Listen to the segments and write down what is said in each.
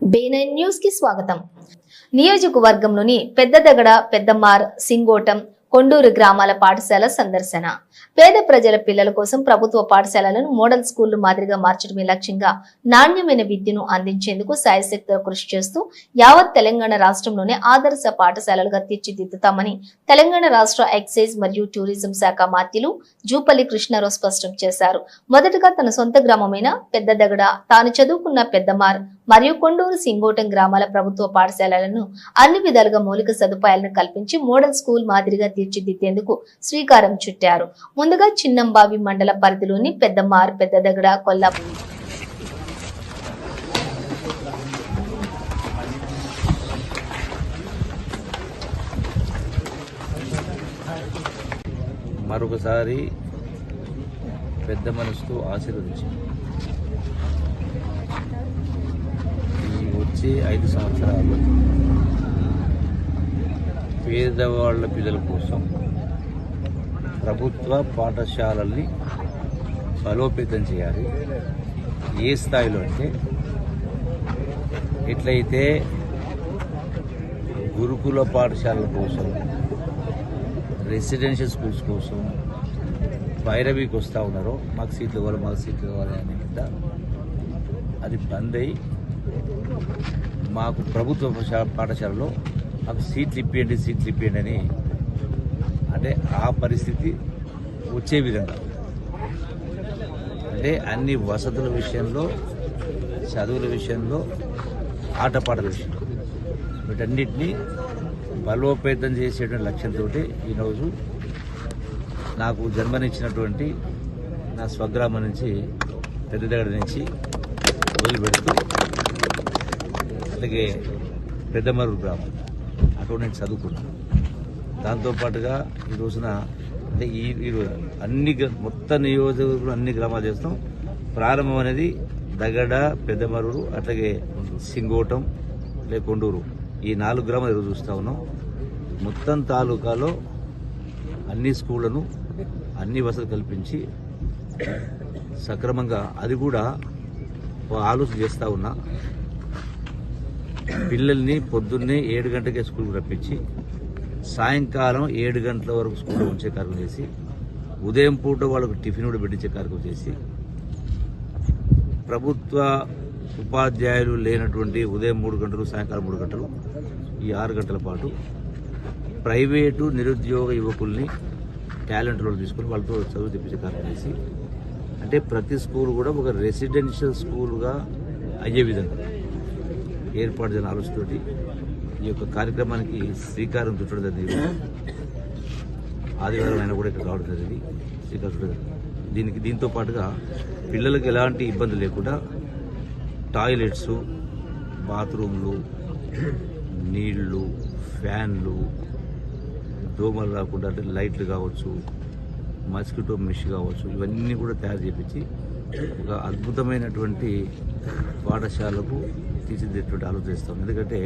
బేనైన్ న్యూస్కి స్వాగతం. నియోజకవర్గంలోని పెద్దదగడ పెద్దమార్ సింగోటం కొండూరు గ్రామాల పాఠశాల సందర్శన. పేద ప్రజల పిల్లల కోసం ప్రభుత్వ పాఠశాలలను మోడల్ స్కూళ్ళు మాదిరిగా మార్చడమే లక్ష్యంగా నాణ్యమైన విద్యను అందించేందుకు సాయశక్తిగా కృషి చేస్తూ యావత్ తెలంగాణ రాష్ట్రంలోనే ఆదర్శ పాఠశాలలుగా తీర్చిదిద్దుతామని తెలంగాణ రాష్ట్ర ఎక్సైజ్ మరియు టూరిజం శాఖ మాత్యులు జూపల్లి కృష్ణారావు స్పష్టం చేశారు. మొదటగా తన సొంత గ్రామమైన పెద్దదగడ తాను చదువుకున్న పెద్దమార్ మరియు కొండూరు సింగోటం గ్రామాల ప్రభుత్వ పాఠశాలలను అన్ని విధాలుగా మౌలిక సదుపాయాలను కల్పించి మోడల్ స్కూల్ మాదిరిగా తీర్చిదిద్దేందుకు శ్రీకారం చుట్టారు. ముందుగా చిన్నంబావి మండల పరిధిలోని పెద్దమార్ పెద్దదగడ కొల్లా మరొకసారి పెద్ద మనసుతో ఆశీర్వదించింది ఈ ఐదు సంవత్సరాలు. పేదవాళ్ళ పిల్లల కోసం ప్రభుత్వ పాఠశాలల్ని బలోపేతం చేయాలి. ఏ స్థాయిలో అంటే ఎట్లయితే గురుకుల పాఠశాలల కోసం రెసిడెన్షియల్ స్కూల్స్ కోసం భైరవీకి వస్తూ ఉన్నారో మాకు సీట్లు కావాలి మాకు సీట్లు కావాలి అనే కింద అది బంద్ అయ్యి మాకు ప్రభుత్వ పాఠశాలలో మాకు సీట్లు ఇప్పియండి సీట్లు ఇప్పియండి అని అంటే ఆ పరిస్థితి వచ్చే విధంగా. అంటే అన్ని వసతుల విషయంలో చదువుల విషయంలో ఆటపాటల విషయంలో వీటన్నిటినీ బలోపేతం చేసేటువంటి లక్ష్యంతో ఈరోజు నాకు జన్మనిచ్చినటువంటి నా స్వగ్రామం నుంచి పెద్దదగడ నుంచి మొదలుపెడుతూ అలాగే పెద్దమరుగు గ్రామం. అక్కడ నేను చదువుకున్నాను. దాంతోపాటుగా ఈ రోజున అంటే ఈ ఈ అన్ని మొత్తం నియోజకవర్గం అన్ని గ్రామాలు చేస్తాం. ప్రారంభం అనేది దగడ పెద్దమరుడు అట్లాగే సింగోటం లే కొండూరు. ఈ నాలుగు గ్రామాలు ఈరోజు చూస్తా ఉన్నాం. మొత్తం తాలూకాలో అన్ని స్కూళ్ళను అన్ని వసతులు కల్పించి సక్రమంగా అది కూడా ఆలోచన చేస్తూ ఉన్నా. పిల్లల్ని పొద్దున్నే ఏడు గంటకే స్కూల్కి రప్పించి సాయంకాలం ఏడు గంటల వరకు స్కూల్లో ఉంచే కార్యక్రమం చేసి ఉదయం పూట వాళ్ళకు టిఫిన్ కూడా పెట్టించే కార్యక్రమం చేసి ప్రభుత్వ ఉపాధ్యాయులు లేనటువంటి ఉదయం మూడు గంటలు సాయంకాలం మూడు గంటలు ఈ ఆరు గంటల పాటు ప్రైవేటు నిరుద్యోగ యువకుల్ని టాలెంట్లో తీసుకొని తీసుకుని వాళ్ళతో చదువు తెప్పించే కార్యక్రమం చేసి అంటే ప్రతి స్కూల్ కూడా ఒక రెసిడెన్షియల్ స్కూల్గా అయ్యే విధంగా ఏర్పాటు చేసిన ఆలోచనతోటి ఈ యొక్క కార్యక్రమానికి శ్రీకారం చుట్టడం జరిగింది. ఆదివారం అయినా కూడా ఇక్కడ రావడం జరిగింది. శ్రీకారం చుట్టడం దీనికి దీంతో పాటుగా పిల్లలకు ఎలాంటి ఇబ్బంది లేకుండా టాయిలెట్స్ బాత్రూమ్లు నీళ్ళు ఫ్యాన్లు దోమలు రాకుండా అంటే లైట్లు కావచ్చు మస్కిటో మెష్ కావచ్చు ఇవన్నీ కూడా తయారు చేపించి ఒక అద్భుతమైనటువంటి పాఠశాలకు తీర్చిదిద్దేటువంటి ఆలోచిస్తాం ఎందుకంటే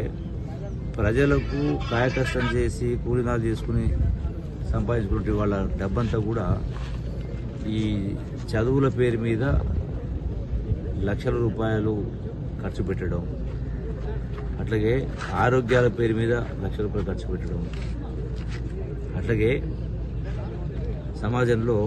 ప్రజలకు కాయకష్టం చేసి కూలినాలు చేసుకుని సంపాదించుకుంటే వాళ్ళ డబ్బంతా కూడా ఈ చదువుల పేరు మీద లక్షల రూపాయలు ఖర్చు పెట్టడం అట్లాగే ఆరోగ్యాల పేరు మీద లక్ష రూపాయలు ఖర్చు పెట్టడం అట్లాగే సమాజంలో